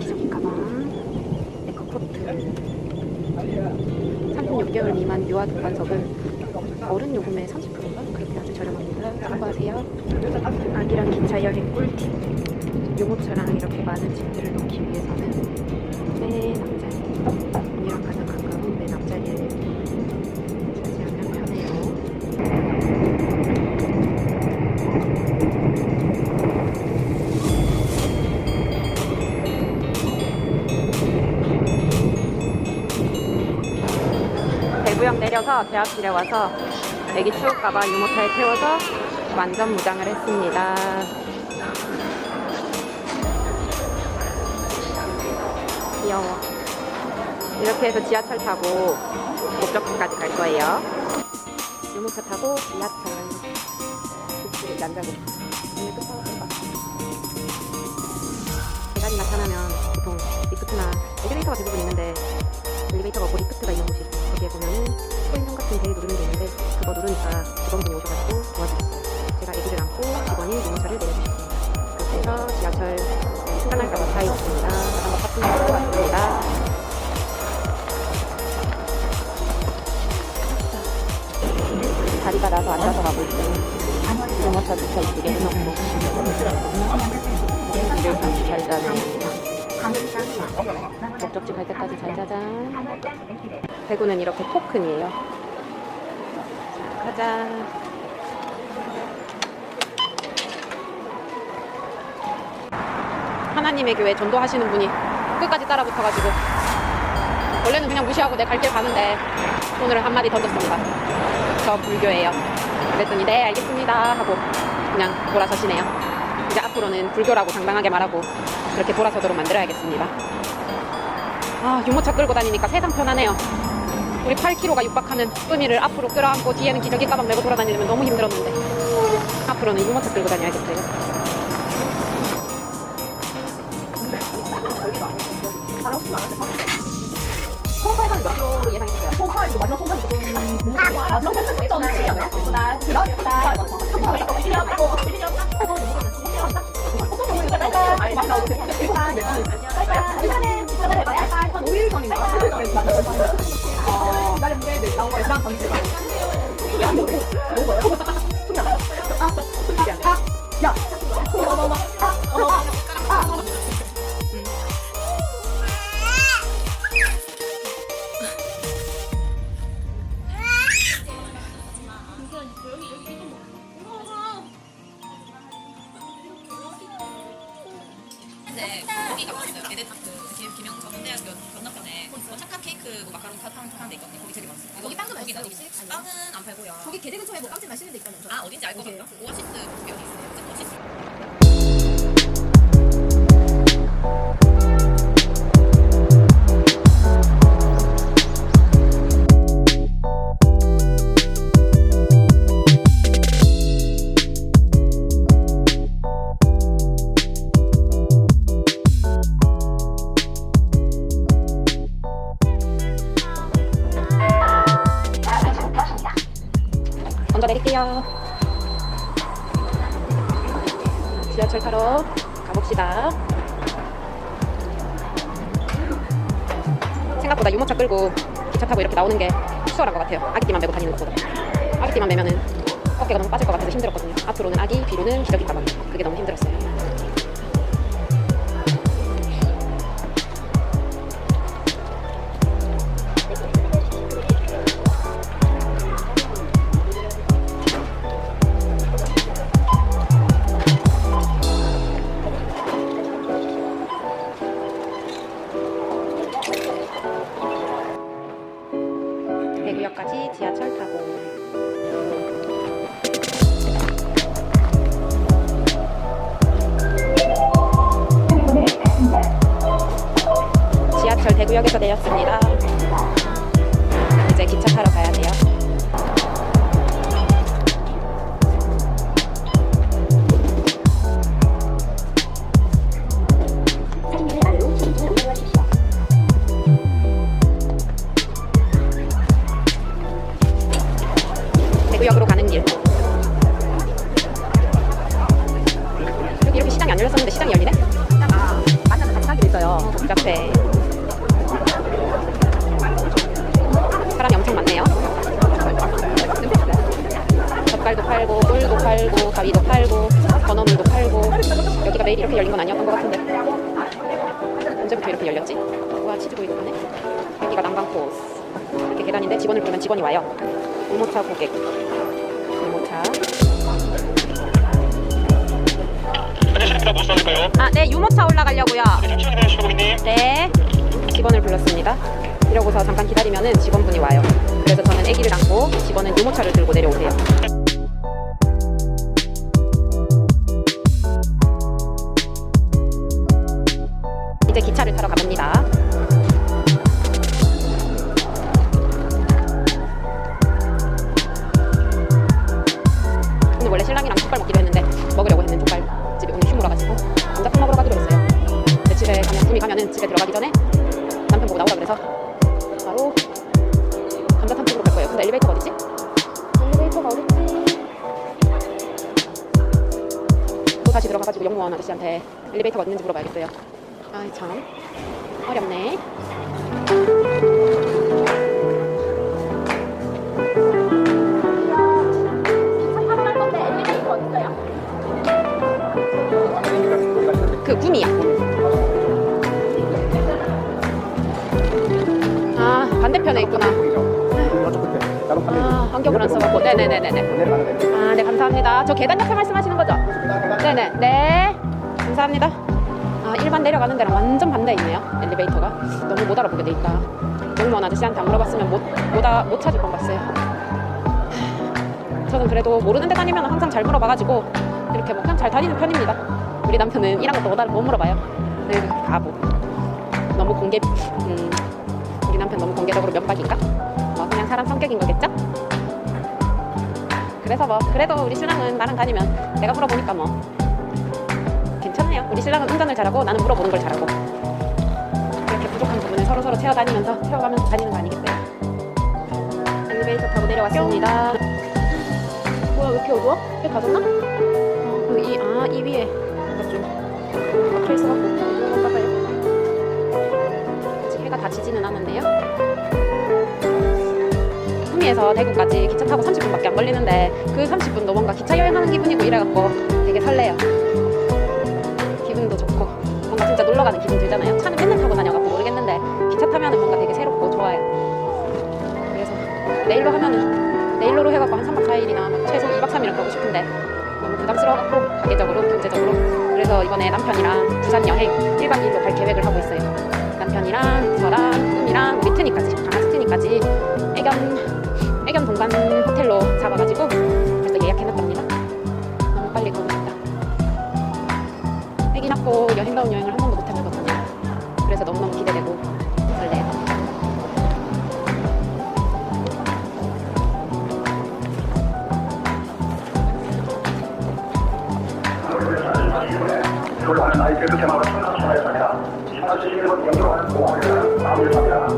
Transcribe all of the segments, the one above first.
기저귀 가방, 에코코트. 36개월 미만 유아 동반석은 어른 요금의 30%가 그렇게 아주 저렴합니다. 참고하세요. 아기랑 기차 여행 꿀팁. 유모차랑 이렇게 많은 짐들을 넣기 위해서는 내려서 대학길에 와서 애기 추울까봐 유모차에 태워서 완전 무장을 했습니다. 귀여워. 이렇게 해서 지하철 타고 목적지까지 갈 거예요. 유모차 타고 지하철. 그치, 난자고. 오늘 끝나가 대관이 나타나면 보통 리프트나 엘리베이터가 대부분 있는데 엘리베이터가 없고 리프트가 있는 곳이 있어요. 거기에 보면은 코인형 같은 벨 누르는 게 있는데 그거 누르니까 직원분이 오셔가지고 도와주셨어요. 제가 애기를 안고 직원이 유모차를 내려주셨습니다. 해서 지하철 승강할까봐 다 있습니다. 자전거 파킹을 하고 왔습니다. 다리가 나서 앉아서 가고 있어요. 유모차 주차 이쪽에 해놓고 일을 잘 자네. 목적지 갈 때까지 잘 자자. 대구는 이렇게 토큰이에요. 자, 가자. 하나님의 교회 전도하시는 분이 끝까지 따라 붙어가지고 원래는 그냥 무시하고 내 갈 길 가는데 오늘은 한마디 던졌습니다. 저 불교예요. 그랬더니 네 알겠습니다 하고 그냥 돌아서시네요. 이제 앞으로는 불교라고 당당하게 말하고 그렇게 돌아서도록 만들어야겠습니다. 아, 유모차 끌고 다니니까 세상 편하네요. 우리 8kg가 육박하는 뚜미를 앞으로 끌어안고 뒤에는 기저귀 가방 메고 돌아다니면 너무 힘들었는데 앞으로는 유모차 끌고 다녀야겠어요. 근데 뭐 마카롱 사탕 사탕 데 있거든요. 거기 되게 맛있어요. 거기 빵도 거기 나도 빵은 안 팔고요. 거기 개대 근처에 뭐 빵집 맛있는 데 있다면서 아 어딘지 알 것 같아요. 오아시스 어디 있어요? 오아시스. 생각보다 유모차 끌고 기차 타고 이렇게 나오는 게 수월한 것 같아요. 아기띠만 메고 다니는 것보다. 아기띠만 메면은 어깨가 너무 빠질 것 같아서 힘들었거든요. 앞으로는 아기, 뒤로는 기저귀 가방. 그게 너무 힘들었어요. 대구역에서 내렸습니다. 이제 기차 타러 젓갈도 팔고, 꿀도 팔고, 가위도 팔고, 건어물도 팔고. 여기가 매일 이렇게 열린 건 아니었던 것 같은데. 언제부터 이렇게 열렸지? 와, 치즈구이도 파네. 여기가 난방 코스. 이렇게 계단인데 직원을 부르면 직원이 와요. 유모차 고객. 유모차. 안녕하십니까 무슨 할까요? 아, 네, 유모차 올라가려고요. 고객님 네. 직원을 불렀습니다. 이러고서 잠깐 기다리면은 직원분이 와요. 그래서 저는 아기를 안고 직원은 유모차를 들고 내려오세요. 이제 기차를 타러 가봅니다. 오늘 원래 신랑이랑 족발 먹기로 했는데 먹으려고 했는데 족발집이 오늘 휴무라 가지고 감자탕 먹으러 가기로 했어요. 근데 집에 가면 꿈이 가면은 집에 들어가기 전에 남편 보고 나오라 그래서 바로 감자탕 집으로 갈 거예요. 근데 엘리베이터가 어딨지? 엘리베이터가 어딨지? 또 다시 들어가가지고 영무원 아저씨한테 엘리베이터가 어딨는지 물어봐야겠어요. 아이 참 어렵네. 그 꿈이야. 아 반대편에 있구나. 아 안경을 안 써갖고 네네네네네. 아네 감사합니다. 저 계단 옆에 말씀하시는 거죠? 네네 네 감사합니다. 아 일반 내려가는 데랑 완전 반대에 있네요. 엘리베이터가 너무 못 알아보게 돼 있다. 공무원 아저씨한테 안 물어봤으면 못, 못, 아, 못 찾을 것 같아요. 저는 그래도 모르는 데 다니면 항상 잘 물어봐가지고 이렇게 뭐 그냥 잘 다니는 편입니다. 우리 남편은 이런 것도 못, 알아, 못 물어봐요. 네, 바보. 너무 공개, 음, 우리 남편 너무 공개적으로 면박인가? 뭐 그냥 사람 성격인 거겠죠? 그래서 뭐 그래도 우리 신랑은 나랑 다니면 내가 물어보니까 뭐 괜찮아요. 우리 신랑은 운전을 잘하고 나는 물어보는 걸 잘하고 이렇게 부족한 부분을 서로 서로 채워다니면서 채워가면서 다니는 거 아니겠어요? 엘리베이터 타고 내려왔습니다. 뭐야 왜 이렇게 어두워? 해 가졌나? 어, 그 이, 아, 이 위에 뭔가 좀 막혀 있어갖고 이런가 봐요. 아직 해가 다지지는 않았네요. 구미에서 대구까지 기차 타고 30분밖에 안 걸리는데 그 30분도 뭔가 기차 여행하는 기분이고 이래갖고 되게 설레요. 뭔가 진짜 놀러 가는 기분 들잖아요. 차는 맨날 타고 다녀갖고 모르겠는데 기차 타면은 뭔가 되게 새롭고 좋아요. 그래서 내일로 하면은 내일로로 해갖고 한 3박 4일이나 막 최소 2박 3일은 가고 싶은데 너무 부담스러워갖고 가계적으로 경제적으로 그래서 이번에 남편이랑 부산 여행 1박 2일로 갈 계획을 하고 있어요. 남편이랑 저랑 꿈이랑 우리 트니까지 강아지 트니까지 애견 애견 동반 호텔로 잡아가지고 벌써 예약해놨답니다. 너무 빨리 싶다. 애기 낳고 여행다운 여행을 한 번도 불가는 아이들도 개마다 천사천하였습니다. 21번 영도하는 보호하는 마무리합니다.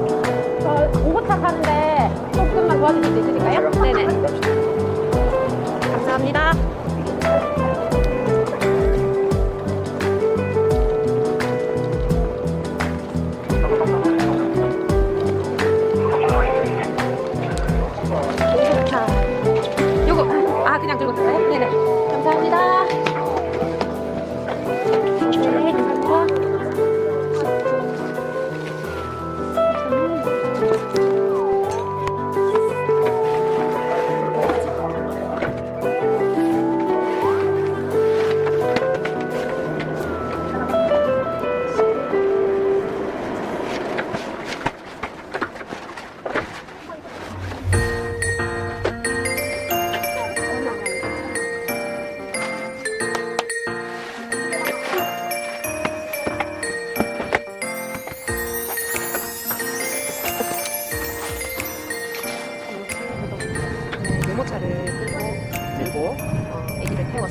저 오고차 타는데 조금만 도와주실 수 있으실까요? 네네. 감사합니다. 요거 아 그냥 들고 들어요? 네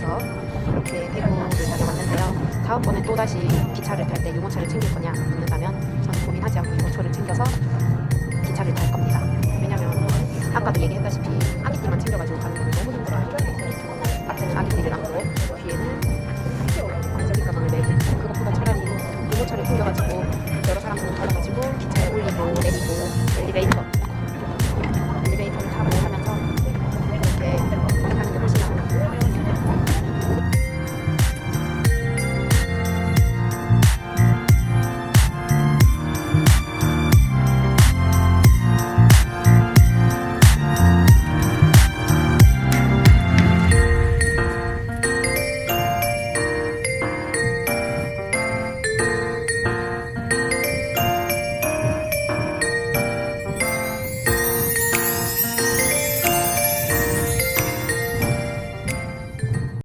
해서 이렇게 해고를 다시 갔는데요. 다음번에 또다시 기차를 탈 때 유모차를 챙길 거냐 묻는다면 저는 고민하지 않고 유모차를 챙겨서 기차를 탈 겁니다. 왜냐면 아까도 얘기했다시피 아기띠만 챙겨가지고 가는 건 너무 힘들어요. 앞에는 아기띠를 안고 뒤에는 관절이 가방을 메고 그것보다 차라리 유모차를 챙겨가지고 여러 사람들을 올라가지고 기차에 올리고 내리고 엘리베이터